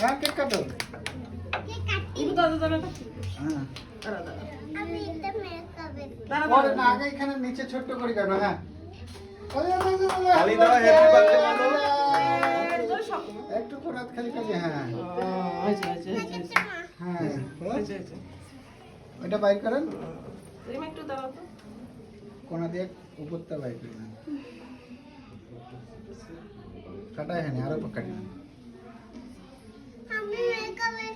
হ্যাঁ কেক কাটো। ইবু দাদা দাদা হ্যাঁ। আমি এটা মেকআপে আগে এখানে নিচে ছোট্ট করে কাটো হ্যাঁ। দাও, birthday। একটু করে খালি খালি হ্যাঁ। হ্যাঁ ওইটা বাইর করেন। তুমি একটু দাঁড়াও তো। কোনা দিয়ে উপরটা বাইর করেন কাটায় হ্যাঁ আরও কাটি আমি মেকআপে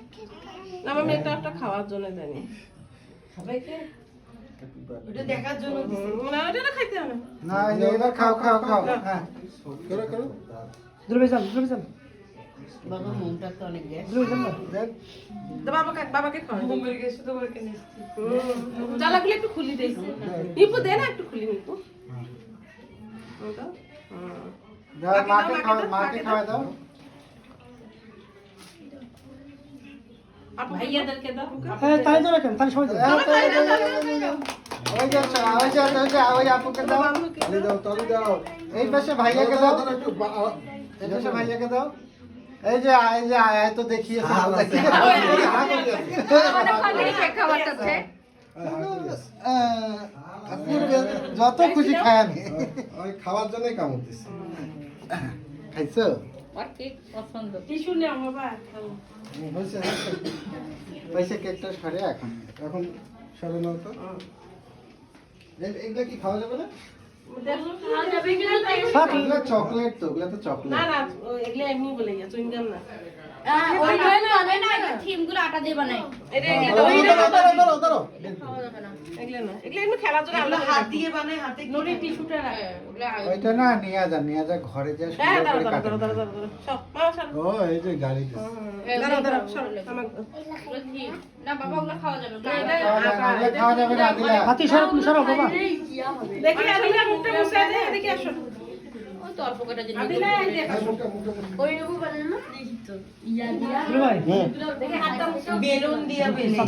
না আমি এটা একটা খাওয়ার জন্য দেয়নি ওটা দেখার জন্য হুম, ওটা না খাইতে হবে। না এবার খাও খাও খাও। হ্যাঁ। করো করো বাবা মুখটা তো অনেক গ্যাস। কেন একটু খুলি দে। না একটু খুলি নিপু। ওটা? হুম মাকে খাওয়া মাকে খাওয়া দাও। ভাইয়াদেরকে দাও। হ্যাঁ তাই তো রাখেন তাই সবাই ওই যে ওই যে ওই যে ওই আপুকে দাও তালি দাও তালি দাও এই পাশে ভাইয়াকে দাও একটু এই পাশে ভাইয়াকে দাও এই যে এই যে আয় তো দেখিয়েছে যত খুশি খায় আমি ওই খাওয়ার জন্যই কামড় দিছে খাইছো পয়সা কেকটা সরে এখন এখন সরে নাও তো এগুলা কি খাওয়া যাবে না? চকলেট তো ওগুলো তো চকলেট। না না এগুলো এমনি বলে গেছে চুইংগাম না। ওই না না থিমগুলো আটা দিয়ে বানাই। এটা রাখ ওইটা না নিয়ে যা নিয়ে যা ঘরে যা হ্যাঁ ও এই যে গাড়ি দাঁড়া দাঁড়া না বাবা ওগুলো খাওয়া যাবে না। খাওয়া যাবে না, ওগুলো খাওয়া যাবে না দিলা হাতি সরো তুমি সরো বাবা। দেখি তো অল্প কটা। ওই রকম বানানো না? বেলুন দিয়া বেলে।